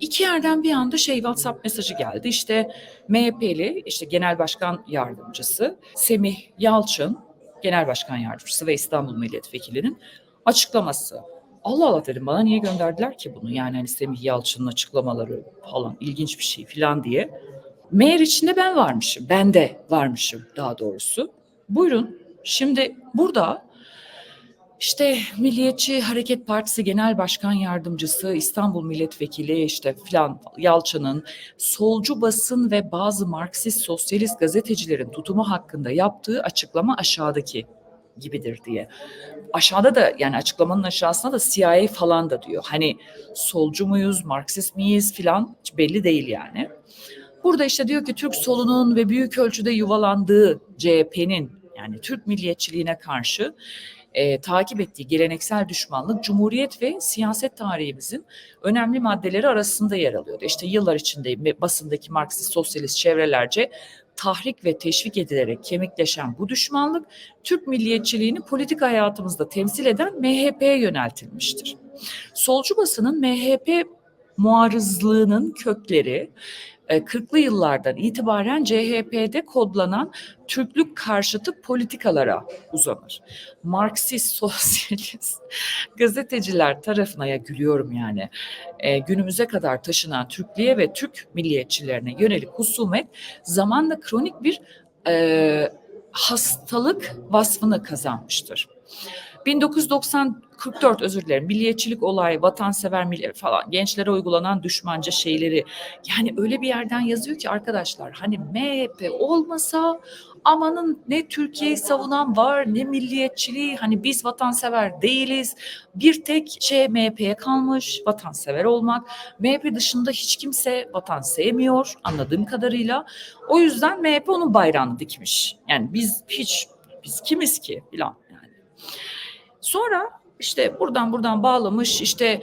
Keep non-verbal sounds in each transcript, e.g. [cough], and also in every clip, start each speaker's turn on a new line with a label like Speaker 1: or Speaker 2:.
Speaker 1: iki yerden bir anda şey WhatsApp mesajı geldi. İşte MHP'li işte Genel Başkan Yardımcısı Semih Yalçın, Genel Başkan Yardımcısı ve İstanbul Milletvekilinin açıklaması. Allah Allah dedim bana niye gönderdiler ki bunu? Yani hani Semih Yalçın'ın açıklamaları falan ilginç bir şey falan diye. Meğer içinde ben varmışım. Ben de varmışım daha doğrusu. Buyurun. Şimdi burada işte Milliyetçi Hareket Partisi Genel Başkan Yardımcısı, İstanbul Milletvekili işte filan Yalçın'ın solcu basın ve bazı Marksist sosyalist gazetecilerin tutumu hakkında yaptığı açıklama aşağıdaki gibidir diye. Aşağıda da yani açıklamanın aşağısında da CIA falan da diyor. Hani solcu muyuz, Marksist miyiz filan belli değil yani. Burada işte diyor ki Türk solunun ve büyük ölçüde yuvalandığı CHP'nin yani Türk milliyetçiliğine karşı e, takip ettiği geleneksel düşmanlık Cumhuriyet ve siyaset tarihimizin önemli maddeleri arasında yer alıyordu. İşte yıllar içinde basındaki Marksist sosyalist çevrelerce tahrik ve teşvik edilerek kemikleşen bu düşmanlık Türk milliyetçiliğini politik hayatımızda temsil eden MHP'ye yöneltilmiştir. Solcu basının MHP muarızlığının kökleri 40'lı e, yıllardan itibaren CHP'de kodlanan Türklük karşıtı politikalara uzanır. Marksist, [laughs] sosyalist gazeteciler tarafına ya gülüyorum yani e, günümüze kadar taşınan Türklüğe ve Türk milliyetçilerine yönelik husumet zamanla kronik bir e, hastalık vasfını kazanmıştır. 1990 44 özür dilerim. Milliyetçilik olayı, vatansever falan gençlere uygulanan düşmanca şeyleri yani öyle bir yerden yazıyor ki arkadaşlar hani MHP olmasa amanın ne Türkiye'yi savunan var ne milliyetçiliği hani biz vatansever değiliz. Bir tek şey MHP'ye kalmış vatansever olmak. MHP dışında hiç kimse vatan sevmiyor anladığım kadarıyla. O yüzden MHP onun bayrağını dikmiş. Yani biz hiç biz kimiz ki filan. Sonra işte buradan buradan bağlamış işte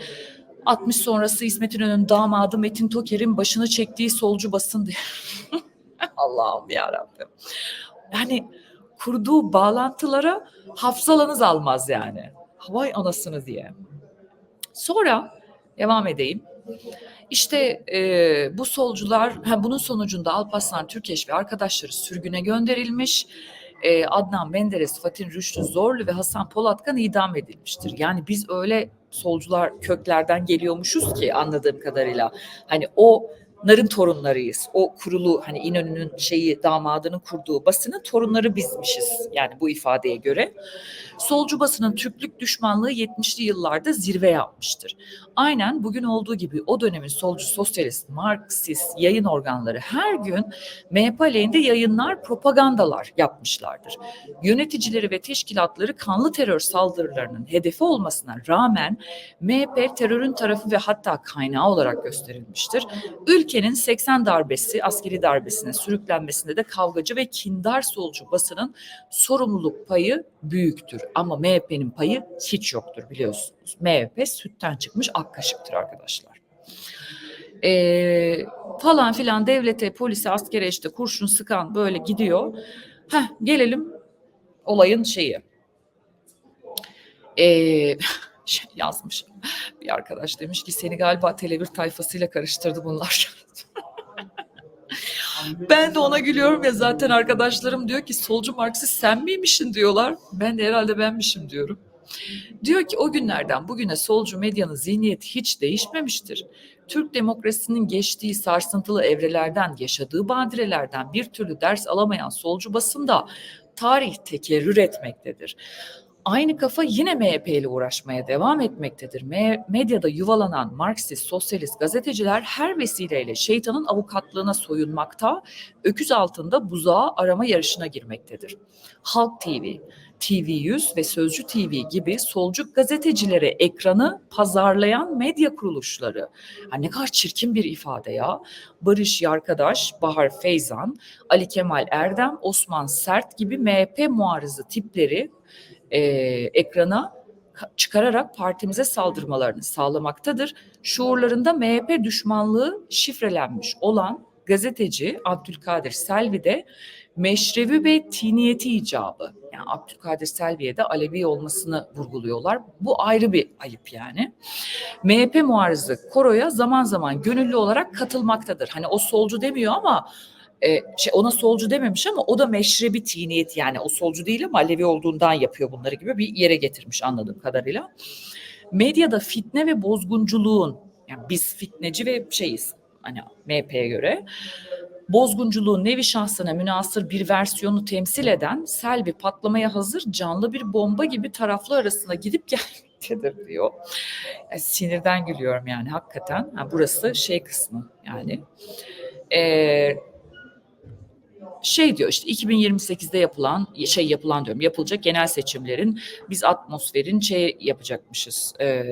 Speaker 1: 60 sonrası İsmet İnönü'nün damadı Metin Toker'in başını çektiği solcu basın diye. [laughs] Allah'ım ya Rabbim. Yani kurduğu bağlantılara hafızalanız almaz yani. Havay anasını diye. Sonra devam edeyim. İşte e, bu solcular, ha, bunun sonucunda Alparslan Türkeş ve arkadaşları sürgüne gönderilmiş e, Adnan Menderes, Fatih Rüştü Zorlu ve Hasan Polatkan idam edilmiştir. Yani biz öyle solcular köklerden geliyormuşuz ki anladığım kadarıyla. Hani o narın torunlarıyız. O kurulu hani İnönü'nün şeyi damadının kurduğu basının torunları bizmişiz. Yani bu ifadeye göre. Solcu basının Türklük düşmanlığı 70'li yıllarda zirve yapmıştır. Aynen bugün olduğu gibi o dönemin solcu sosyalist, Marksist yayın organları her gün MHP aleyhinde yayınlar, propagandalar yapmışlardır. Yöneticileri ve teşkilatları kanlı terör saldırılarının hedefi olmasına rağmen MHP terörün tarafı ve hatta kaynağı olarak gösterilmiştir. Ülkenin 80 darbesi, askeri darbesine sürüklenmesinde de kavgacı ve kindar solcu basının sorumluluk payı büyüktür. Ama MHP'nin payı hiç yoktur biliyorsunuz. MHP sütten çıkmış ak kaşıktır arkadaşlar. Ee, falan filan devlete, polise, askere işte kurşun sıkan böyle gidiyor. Heh, gelelim olayın şeyi. Ee, [laughs] şey yazmış bir arkadaş demiş ki seni galiba Televir tayfasıyla karıştırdı bunlar. [laughs] ben de ona gülüyorum ya zaten arkadaşlarım diyor ki solcu Marksist sen miymişsin diyorlar. Ben de herhalde benmişim diyorum. Diyor ki o günlerden bugüne solcu medyanın zihniyeti hiç değişmemiştir. Türk demokrasinin geçtiği sarsıntılı evrelerden, yaşadığı badirelerden bir türlü ders alamayan solcu basında tarih tekerrür etmektedir. Aynı kafa yine MHP ile uğraşmaya devam etmektedir. medyada yuvalanan Marksist, sosyalist gazeteciler her vesileyle şeytanın avukatlığına soyunmakta, öküz altında buzağı arama yarışına girmektedir. Halk TV, TV100 ve Sözcü TV gibi solcu gazetecilere ekranı pazarlayan medya kuruluşları. Ha ne kadar çirkin bir ifade ya. Barış Yarkadaş, Bahar Feyzan, Ali Kemal Erdem, Osman Sert gibi MHP muarızı tipleri e, ekrana çıkararak partimize saldırmalarını sağlamaktadır. Şuurlarında MHP düşmanlığı şifrelenmiş olan gazeteci Abdülkadir Selvi de meşrevi ve tiniyeti icabı. Yani Abdülkadir Selvi'ye de Alevi olmasını vurguluyorlar. Bu ayrı bir ayıp yani. MHP muarızı koroya zaman zaman gönüllü olarak katılmaktadır. Hani o solcu demiyor ama e, şey ona solcu dememiş ama o da meşrebi tiniyet yani o solcu değil ama Alevi olduğundan yapıyor bunları gibi bir yere getirmiş anladığım kadarıyla. Medyada fitne ve bozgunculuğun yani biz fitneci ve şeyiz hani MHP'ye göre bozgunculuğun nevi şahsına münasır bir versiyonu temsil eden Selvi patlamaya hazır canlı bir bomba gibi taraflı arasına gidip [laughs] gelmektedir diyor. Yani sinirden gülüyorum yani hakikaten. Ha, burası şey kısmı yani. Ee, şey diyor işte 2028'de yapılan şey yapılan diyorum yapılacak genel seçimlerin biz atmosferin şey yapacakmışız. Ee,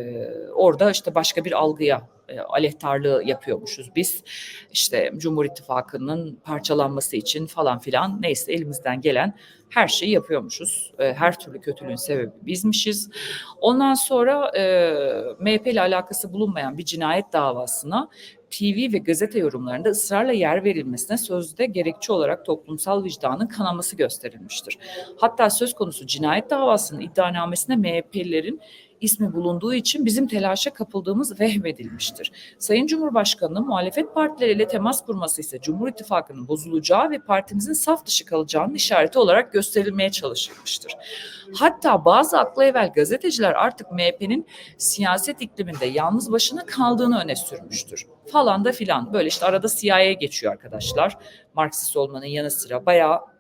Speaker 1: orada işte başka bir algıya e, aleyhtarlığı yapıyormuşuz biz. İşte Cumhur İttifakı'nın parçalanması için falan filan neyse elimizden gelen her şeyi yapıyormuşuz. E, her türlü kötülüğün sebebi bizmişiz. Ondan sonra e, MHP ile alakası bulunmayan bir cinayet davasına TV ve gazete yorumlarında ısrarla yer verilmesine sözde gerekçe olarak toplumsal vicdanın kanaması gösterilmiştir. Hatta söz konusu cinayet davasının iddianamesinde MHP'lilerin ismi bulunduğu için bizim telaşa kapıldığımız vehmedilmiştir. Sayın Cumhurbaşkanı'nın muhalefet partileriyle temas kurması ise Cumhur İttifakı'nın bozulacağı ve partimizin saf dışı kalacağının işareti olarak gösterilmeye çalışılmıştır. Hatta bazı akla evvel gazeteciler artık MHP'nin siyaset ikliminde yalnız başına kaldığını öne sürmüştür. Falan da filan. Böyle işte arada CIA'ya geçiyor arkadaşlar. Marksist olmanın yanı sıra bayağı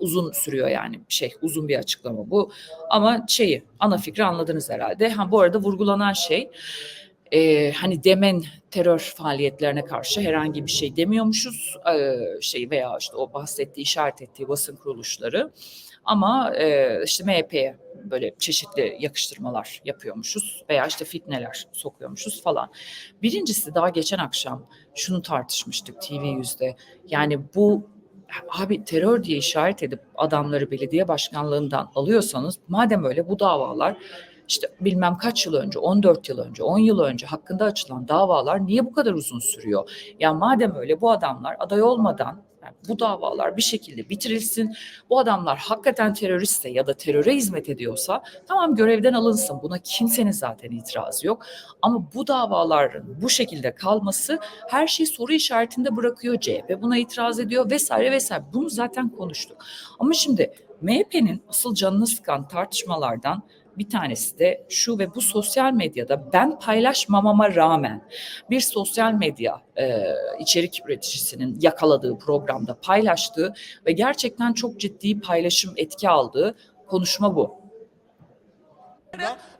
Speaker 1: uzun sürüyor yani şey uzun bir açıklama bu ama şeyi ana fikri anladınız herhalde. Ha bu arada vurgulanan şey e, hani demen terör faaliyetlerine karşı herhangi bir şey demiyormuşuz e, şey veya işte o bahsettiği işaret ettiği basın kuruluşları ama e, işte MHP'ye böyle çeşitli yakıştırmalar yapıyormuşuz veya işte fitneler sokuyormuşuz falan. Birincisi daha geçen akşam şunu tartışmıştık TV yüzde yani bu abi terör diye işaret edip adamları belediye başkanlığından alıyorsanız madem öyle bu davalar işte bilmem kaç yıl önce, 14 yıl önce, 10 yıl önce hakkında açılan davalar niye bu kadar uzun sürüyor? Ya madem öyle bu adamlar aday olmadan yani bu davalar bir şekilde bitirilsin. Bu adamlar hakikaten teröristse ya da teröre hizmet ediyorsa tamam görevden alınsın. Buna kimsenin zaten itirazı yok. Ama bu davaların bu şekilde kalması her şeyi soru işaretinde bırakıyor. CHP buna itiraz ediyor vesaire vesaire. Bunu zaten konuştuk. Ama şimdi MHP'nin asıl canını sıkan tartışmalardan bir tanesi de şu ve bu sosyal medyada ben paylaşmamama rağmen bir sosyal medya e, içerik üreticisinin yakaladığı programda paylaştığı ve gerçekten çok ciddi paylaşım etki aldığı konuşma bu.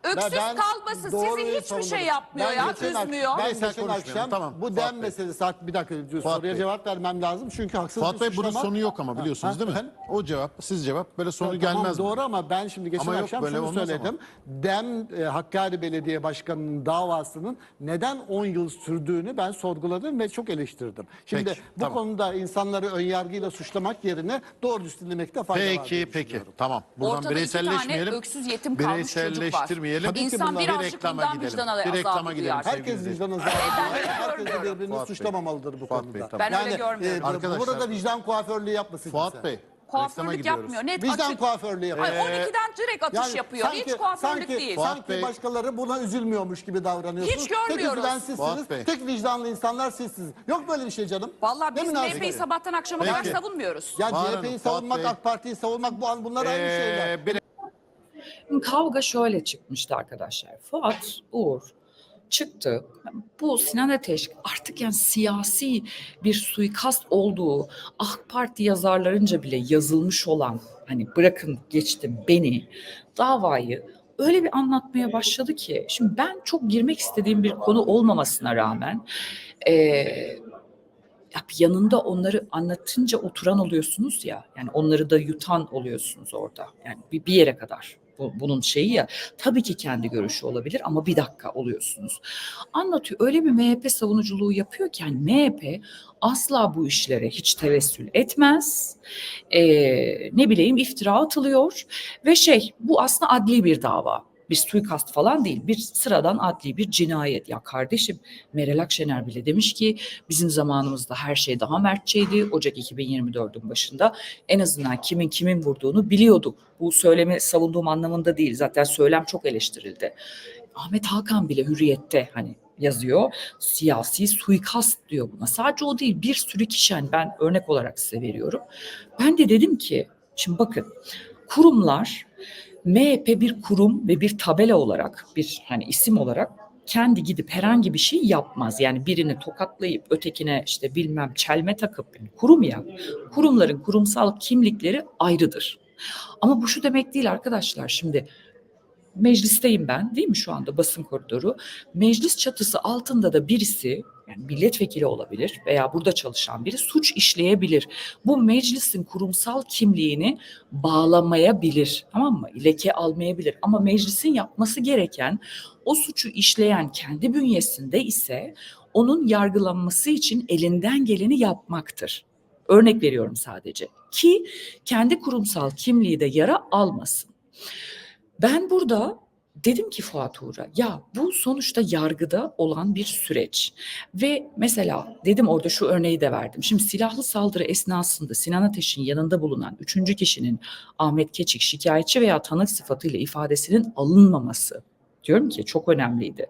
Speaker 2: Öksüz
Speaker 3: Ben
Speaker 2: kalması
Speaker 3: doğruyu
Speaker 2: sizi hiçbir şey yapmıyor
Speaker 3: Ben
Speaker 2: ya,
Speaker 3: geçen ak-
Speaker 2: üzmüyor.
Speaker 3: Ben
Speaker 4: Neyse,
Speaker 3: geçen
Speaker 4: konuşmayalım.
Speaker 3: akşam
Speaker 4: Tamam,
Speaker 3: bu
Speaker 4: Fuat
Speaker 3: dem
Speaker 4: Bey.
Speaker 3: meselesi bir dakika
Speaker 4: Fuat
Speaker 3: soruya
Speaker 4: Bey.
Speaker 3: cevap vermem lazım çünkü haksız
Speaker 4: Fuat Bey bunun
Speaker 3: suçlama-
Speaker 4: sonu yok ama biliyorsunuz
Speaker 3: Ha,
Speaker 4: değil mi?
Speaker 3: efendim?
Speaker 4: O cevap, siz cevap böyle sonu
Speaker 3: Tamam,
Speaker 4: gelmez. mi?
Speaker 3: Doğru ama ben şimdi geçen
Speaker 4: Ama yok,
Speaker 3: akşam
Speaker 4: böyle
Speaker 3: şunu
Speaker 4: olmaz
Speaker 3: söyledim. Dem e, Hakkari Belediye Başkanı'nın davasının neden 10 yıl sürdüğünü ben sorguladım ve çok eleştirdim. Şimdi
Speaker 4: Peki,
Speaker 3: bu
Speaker 4: tamam.
Speaker 3: konuda insanları önyargıyla suçlamak yerine doğru düz dinlemekte fayda var. diye
Speaker 4: Peki peki
Speaker 3: düşünüyorum.
Speaker 4: tamam. Buradan
Speaker 2: Ortada iki tane
Speaker 4: bireyselleşmeyelim.
Speaker 2: öksüz yetim kalmış çocuk var.
Speaker 4: Bireyselleştirmeyelim.
Speaker 3: Tabii ki
Speaker 2: İnsan
Speaker 3: bunlar-
Speaker 4: bir
Speaker 2: birazcık
Speaker 4: reklama
Speaker 2: bundan
Speaker 4: gidelim.
Speaker 2: vicdan
Speaker 4: Bir reklama gidelim.
Speaker 2: duyar.
Speaker 4: sevgili
Speaker 3: Herkes
Speaker 4: izleyiciler.
Speaker 3: vicdan azabı Herkes de birbirini
Speaker 4: Fuat Bey.
Speaker 3: suçlamamalıdır bu
Speaker 4: Fuat
Speaker 3: konuda.
Speaker 4: Bey, tamam.
Speaker 2: Ben öyle görmüyorum.
Speaker 3: e,
Speaker 4: Arkadaşlar-
Speaker 3: burada da vicdan kuaförlüğü yapmasın
Speaker 4: Fuat
Speaker 3: kimse.
Speaker 4: Bey. reklama
Speaker 2: Kuaförlük
Speaker 4: gidiyoruz.
Speaker 2: yapmıyor. Net
Speaker 3: Vicdan
Speaker 2: açık.
Speaker 3: kuaförlüğü yapıyor.
Speaker 2: Ay, 12'den direkt atış yapıyor. Hiç kuaförlük
Speaker 3: sanki,
Speaker 2: değil.
Speaker 4: Fuat
Speaker 3: Sanki
Speaker 4: Bey-
Speaker 3: başkaları buna üzülmüyormuş gibi davranıyorsunuz.
Speaker 2: Hiç görmüyoruz.
Speaker 3: Tek üzülen
Speaker 4: Fuat
Speaker 3: sizsiniz. Tek vicdanlı insanlar sizsiniz. Yok böyle bir şey canım.
Speaker 2: Vallahi
Speaker 3: Ne
Speaker 2: biz
Speaker 3: münasebet.
Speaker 2: MHP'yi sabahtan akşama kadar
Speaker 4: Peki.
Speaker 2: savunmuyoruz.
Speaker 3: Ya
Speaker 4: Var
Speaker 3: CHP'yi savunmak,
Speaker 4: Bey.
Speaker 3: AK Parti'yi savunmak bu bunlar aynı şeyler.
Speaker 4: Ee, bir
Speaker 1: Kavga şöyle çıkmıştı arkadaşlar. Fuat Uğur çıktı. Bu Sinan Ateş artık yani siyasi bir suikast olduğu AK Parti yazarlarınca bile yazılmış olan hani bırakın geçtim beni davayı öyle bir anlatmaya başladı ki şimdi ben çok girmek istediğim bir konu olmamasına rağmen ya yanında onları anlatınca oturan oluyorsunuz ya yani onları da yutan oluyorsunuz orada yani bir, bir yere kadar bu, bunun şeyi ya tabii ki kendi görüşü olabilir ama bir dakika oluyorsunuz. Anlatıyor öyle bir MHP savunuculuğu yapıyor ki yani MHP asla bu işlere hiç tevessül etmez. Ee, ne bileyim iftira atılıyor ve şey bu aslında adli bir dava Bir suikast falan değil. Bir sıradan adli bir cinayet. Ya kardeşim Meral Akşener bile demiş ki bizim zamanımızda her şey daha mertçeydi. Ocak 2024'ün başında en azından kimin kimin vurduğunu biliyorduk. Bu söylemi savunduğum anlamında değil. Zaten söylem çok eleştirildi. Ahmet Hakan bile hürriyette hani yazıyor. Siyasi suikast diyor buna. Sadece o değil bir sürü kişi hani ben örnek olarak size veriyorum. Ben de dedim ki şimdi bakın kurumlar MHP bir kurum ve bir tabela olarak bir hani isim olarak kendi gidip herhangi bir şey yapmaz. Yani birini tokatlayıp ötekine işte bilmem çelme takıp yani kurum ya. Kurumların kurumsal kimlikleri ayrıdır. Ama bu şu demek değil arkadaşlar. Şimdi meclisteyim ben değil mi şu anda basın koridoru. Meclis çatısı altında da birisi yani milletvekili olabilir veya burada çalışan biri suç işleyebilir. Bu meclisin kurumsal kimliğini bağlamayabilir tamam mı? Leke almayabilir ama meclisin yapması gereken o suçu işleyen kendi bünyesinde ise onun yargılanması için elinden geleni yapmaktır. Örnek veriyorum sadece ki kendi kurumsal kimliği de yara almasın. Ben burada dedim ki Fuat Uğur'a ya bu sonuçta yargıda olan bir süreç ve mesela dedim orada şu örneği de verdim. Şimdi silahlı saldırı esnasında Sinan Ateş'in yanında bulunan üçüncü kişinin Ahmet Keçik şikayetçi veya tanık sıfatıyla ifadesinin alınmaması diyorum ki çok önemliydi.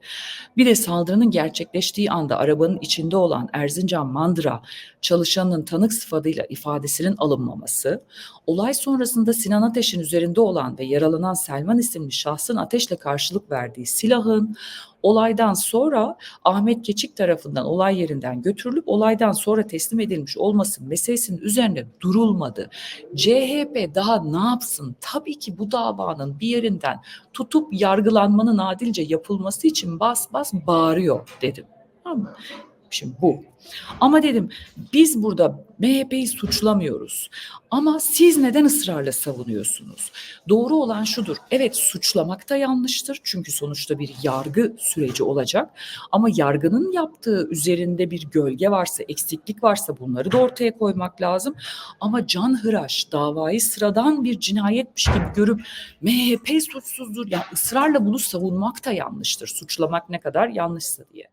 Speaker 1: Bir de saldırının gerçekleştiği anda arabanın içinde olan Erzincan Mandıra çalışanının tanık sıfatıyla ifadesinin alınmaması, olay sonrasında Sinan Ateş'in üzerinde olan ve yaralanan Selman isimli şahsın ateşle karşılık verdiği silahın olaydan sonra Ahmet Keçik tarafından olay yerinden götürülüp olaydan sonra teslim edilmiş olması meselesinin üzerine durulmadı. CHP daha ne yapsın? Tabii ki bu davanın bir yerinden tutup yargılanmanın adilce yapılması için bas bas bağırıyor dedim. Tamam? Şimdi bu. Ama dedim biz burada MHP'yi suçlamıyoruz. Ama siz neden ısrarla savunuyorsunuz? Doğru olan şudur. Evet suçlamak da yanlıştır. Çünkü sonuçta bir yargı süreci olacak. Ama yargının yaptığı üzerinde bir gölge varsa, eksiklik varsa bunları da ortaya koymak lazım. Ama canhıraş davayı sıradan bir cinayetmiş gibi görüp MHP suçsuzdur. Yani ısrarla bunu savunmak da yanlıştır. Suçlamak ne kadar yanlışsa diye.